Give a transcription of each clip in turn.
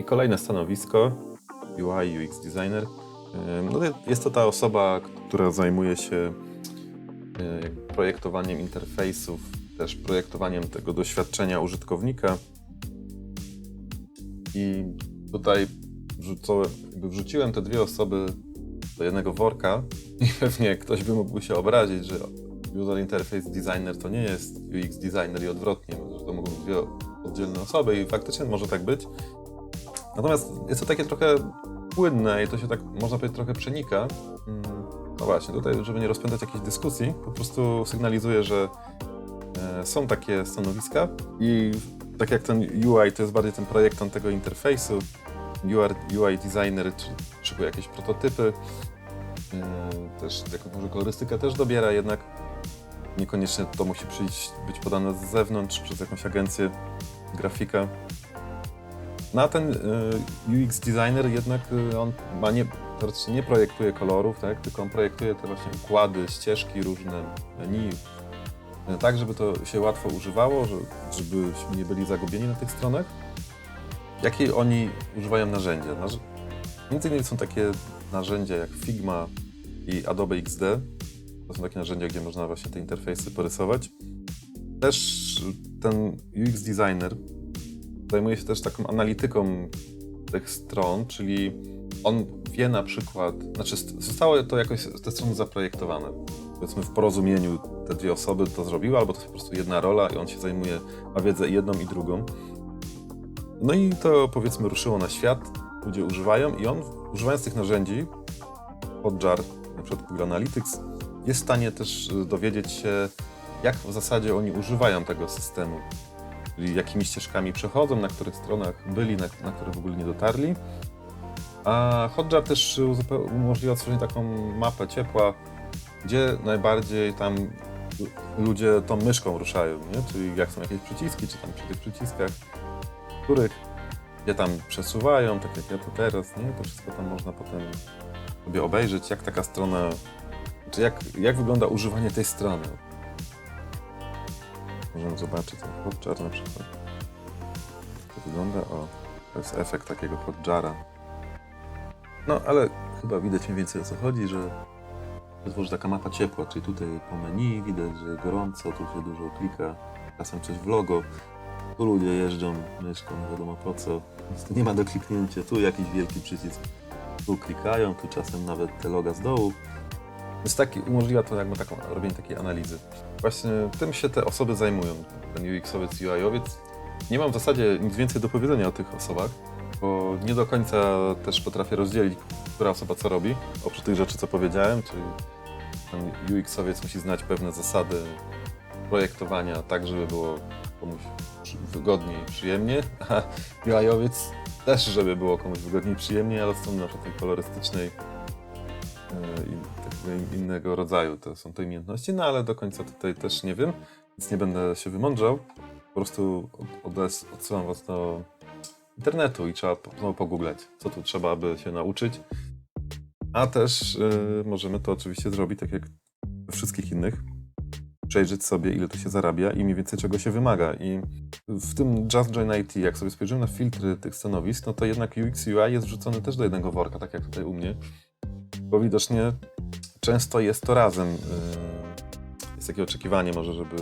I kolejne stanowisko, UI, UX designer. No, jest to ta osoba, która zajmuje się jakby projektowaniem interfejsów, też projektowaniem tego doświadczenia użytkownika. I tutaj wrzucałem, wrzuciłem te dwie osoby do jednego worka i pewnie ktoś by mógł się obrazić, że user interface designer to nie jest UX designer i odwrotnie, że to mogą być dwie oddzielne osoby i faktycznie może tak być. Natomiast jest to takie trochę płynne i to się tak, można powiedzieć, trochę przenika. Mm, No właśnie, tutaj, żeby nie rozpędzać jakiejś dyskusji, po prostu sygnalizuję, że e, są takie stanowiska i tak jak ten UI to jest bardziej ten projektant tego interfejsu, UI, designer czy szykuje jakieś prototypy, e, też jako może kolorystykę też dobiera, jednak niekoniecznie to musi przyjść, być podane z zewnątrz przez jakąś agencję grafika. No ten y, UX designer jednak y, on ma nie, nie projektuje kolorów, tak, tylko on projektuje te właśnie układy, ścieżki różne, menu, y, tak, żeby to się łatwo używało, że- żebyśmy nie byli zagubieni na tych stronach. Jakie oni używają narzędzia? Narz- Między innymi są takie narzędzia jak Figma i Adobe XD. To są takie narzędzia, gdzie można właśnie te interfejsy porysować. Też ten UX designer zajmuje się też taką analityką tych stron, czyli on wie na przykład, znaczy st- zostało to jakoś te strony zaprojektowane. Powiedzmy w porozumieniu te dwie osoby to zrobiły, albo to jest po prostu jedna rola i on się zajmuje, ma wiedzę jedną i drugą. No i to powiedzmy ruszyło na świat, ludzie używają i on używając tych narzędzi, Hotjar, na przykład Google Analytics, jest w stanie też y, dowiedzieć się, jak w zasadzie oni używają tego systemu czyli jakimi ścieżkami przechodzą, na których stronach byli, na, na które w ogóle nie dotarli. A Hotjar też umożliwia stworzenie taką mapę ciepła, gdzie najbardziej tam ludzie tą myszką ruszają, nie? czyli jak są jakieś przyciski, czy tam przy tych przyciskach, których, gdzie tam przesuwają, tak jak ja to teraz, nie? to wszystko tam można potem sobie obejrzeć, jak taka strona, czy jak, jak wygląda używanie tej strony. Możemy zobaczyć ten hotjar na przykład. To wygląda, o, to jest efekt takiego hotjara. No, ale chyba widać mniej więcej o co chodzi, że wytworzy taka mapa ciepła, czyli tutaj po menu widać, że gorąco, tu się dużo klika, czasem coś w logo. Tu ludzie jeżdżą myszką, nie wiadomo po co, tu nie ma do kliknięcia, tu jakiś wielki przycisk. Tu klikają, tu czasem nawet te loga z dołu. Więc taki, umożliwia to jakby taką, robienie takiej analizy. Właśnie tym się te osoby zajmują, ten UX-owiec, UI-owiec. Nie mam w zasadzie nic więcej do powiedzenia o tych osobach, bo nie do końca też potrafię rozdzielić, która osoba co robi, oprócz tych rzeczy, co powiedziałem, czyli ten UX-owiec musi znać pewne zasady projektowania tak, żeby było komuś wygodniej przyjemnie, a UI-owiec też, żeby było komuś wygodniej i przyjemnie, ale od strony na przykład kolorystycznej e, i innego rodzaju to są te umiejętności, no ale do końca tutaj też nie wiem, więc nie będę się wymądrzał. Po prostu od- odes- odsyłam was do internetu i trzeba znowu pogooglać, co tu trzeba, aby się nauczyć. A też y, możemy to oczywiście zrobić tak jak we wszystkich innych. Przejrzeć sobie, ile tu się zarabia i mniej więcej czego się wymaga. I w tym Just Join IT, jak sobie spojrzymy na filtry tych stanowisk, no to jednak UX UI jest wrzucony też do jednego worka, tak jak tutaj u mnie. Bo widocznie często jest to razem. y, Jest takie oczekiwanie może, żeby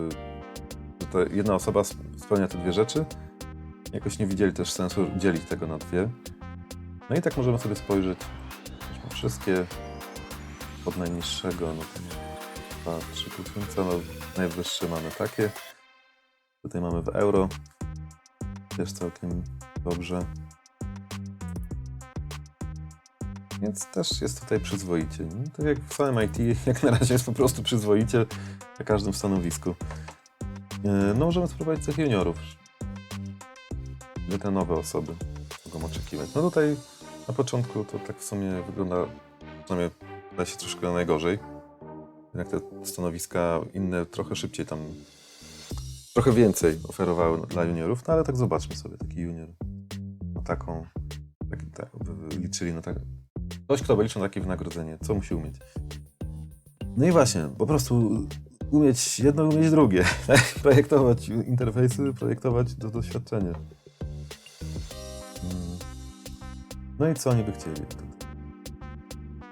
że jedna osoba sp- spełnia te dwie rzeczy. Jakoś nie widzieli też sensu dzielić tego na dwie. No i tak możemy sobie spojrzeć na wszystkie od najniższego, no to dwa, trzy tysiące, no najwyższe mamy takie. Tutaj mamy w euro. Też całkiem dobrze. Więc też jest tutaj przyzwoicie. Tak jak w samym IT, jak na razie jest po prostu przyzwoicie na każdym stanowisku. E, No możemy spróbować tych juniorów. Gdzie te nowe osoby mogą oczekiwać. No tutaj na początku to tak w sumie wygląda, przynajmniej da się troszkę najgorzej. Jednak te stanowiska inne trochę szybciej tam, trochę więcej oferowały dla juniorów, no ale tak zobaczmy sobie, taki junior na taką, tak, tak liczyli na tak, ktoś kto na takie wynagrodzenie, co musi umieć. No i właśnie, po prostu umieć jedno, umieć drugie. projektować interfejsy, projektować do doświadczenia. Mm. No i co oni by chcieli?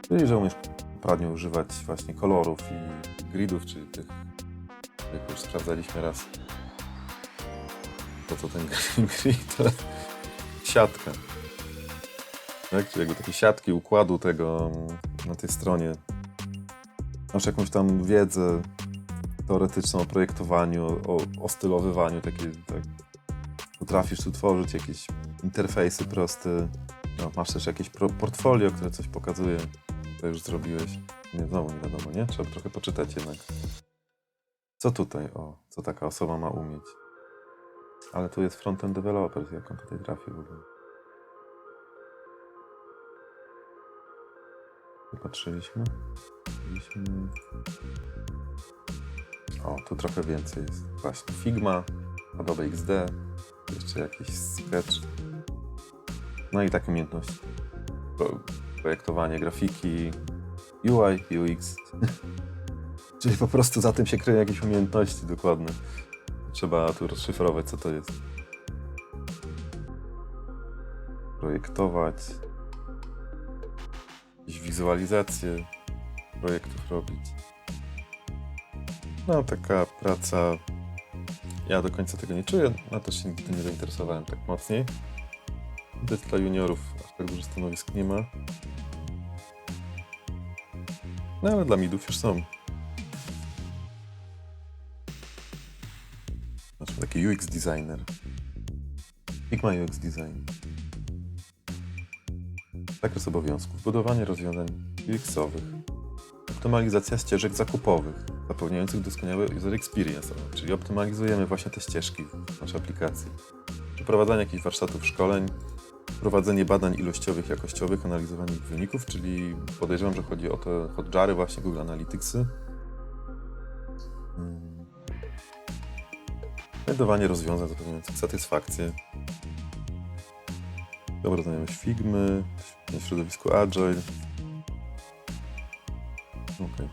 Czyli, że umiesz poprawnie używać właśnie kolorów i gridów, czyli tych, jak już sprawdzaliśmy raz. To co ten grid to siatka. Tak? Czyli jakby takie siatki układu tego na tej stronie. Masz jakąś tam wiedzę teoretyczną o projektowaniu, o, o stylowywaniu, takie, tak. Potrafisz tu tworzyć jakieś interfejsy proste. No, masz też jakieś portfolio, które coś pokazuje, co już zrobiłeś. Nie, znowu nie wiadomo, nie? Trzeba trochę poczytać jednak. Co tutaj, o, co taka osoba ma umieć? Ale tu jest frontend developer, jak on tutaj trafi w ogóle. Popatrzyliśmy. Patrzyliśmy. O, tu trochę więcej jest. Właśnie Figma, Adobe XD, jeszcze jakiś sketch. No i takie umiejętności. Pro, projektowanie grafiki, UI, UX. Czyli po prostu za tym się kryją jakieś umiejętności dokładne. Trzeba tu rozszyfrować, co to jest. Projektować. Jakieś wizualizacje projektów robić. No, taka praca. Ja do końca tego nie czuję, na to się nigdy nie zainteresowałem tak mocniej. Widać dla juniorów aż tak dużo stanowisk nie ma. No ale dla midów już są. Znaczy taki UX designer. Figma UX design. Zakres obowiązków. Budowanie rozwiązań UX-owych. Optymalizacja ścieżek zakupowych, zapewniających doskonały user experience, czyli optymalizujemy właśnie te ścieżki w naszej aplikacji. Przeprowadzanie jakichś warsztatów, szkoleń, prowadzenie badań ilościowych, jakościowych, analizowanie ich wyników, czyli podejrzewam, że chodzi o te hotjary, właśnie Google Analyticsy. Hmm. Znajdowanie rozwiązań zapewniających satysfakcję. Dobra znajomość Figmy, w środowisku Agile. Okej.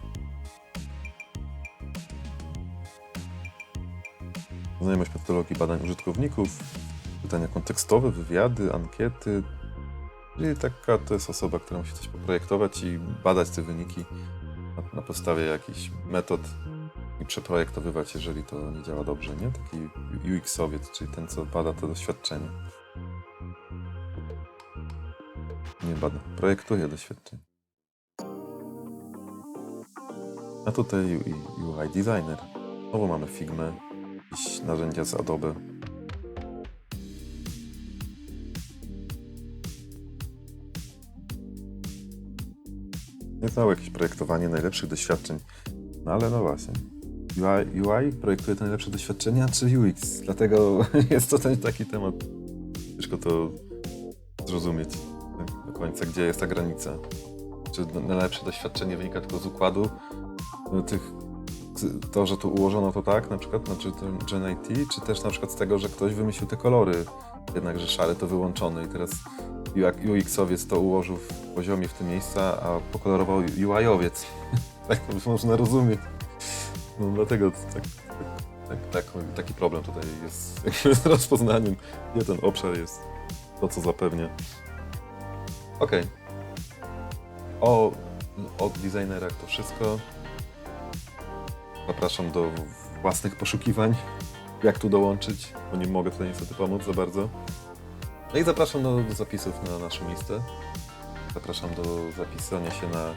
Znajomość metodologii badań użytkowników, pytania kontekstowe, wywiady, ankiety. Czyli taka to jest osoba, która musi coś poprojektować i badać te wyniki na, na podstawie jakichś metod i przeprojektowywać, jeżeli to nie działa dobrze, nie? Taki UX-owiec, czyli ten, co bada to doświadczenie. Nie bada, projektuje doświadczenie. A tutaj UI designer. Znowu mamy Figmę, jakieś narzędzia z Adobe. Nie znowu jakieś projektowanie najlepszych doświadczeń. No ale no właśnie. UI, UI projektuje te najlepsze doświadczenia, czy UX? Dlatego jest to ten taki temat. Ciężko to zrozumieć do końca, gdzie jest ta granica. Czy najlepsze doświadczenie wynika tylko z układu no, tych, to, że tu ułożono to tak, na przykład, znaczy Gen IT, czy też na przykład z tego, że ktoś wymyślił te kolory, jednakże szary to wyłączony i teraz UX-owiec to ułożył w poziomie w tym miejsca, a pokolorował UI-owiec. tak to można rozumieć. No dlatego tak, tak, tak, tak, taki problem tutaj jest z rozpoznaniem, gdzie ten obszar jest, to co zapewnia. Okej. O, od designerach to wszystko. Zapraszam do własnych poszukiwań, jak tu dołączyć, bo nie mogę tutaj niestety pomóc za bardzo. No i zapraszam do, do zapisów na naszą listę. Zapraszam do zapisania się na e,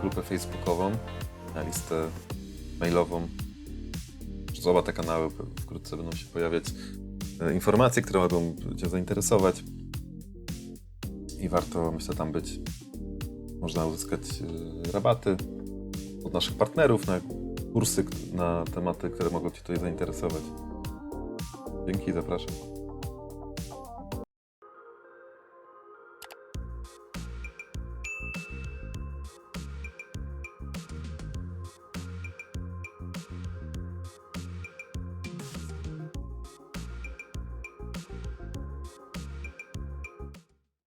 grupę facebookową, na listę mailową. Przez oba te kanały wkrótce będą się pojawiać e, informacje, które mogą Cię zainteresować. I warto, myślę, tam być. Można uzyskać e, rabaty od naszych partnerów na kursy, na tematy, które mogą Cię tutaj zainteresować. Dzięki, zapraszam.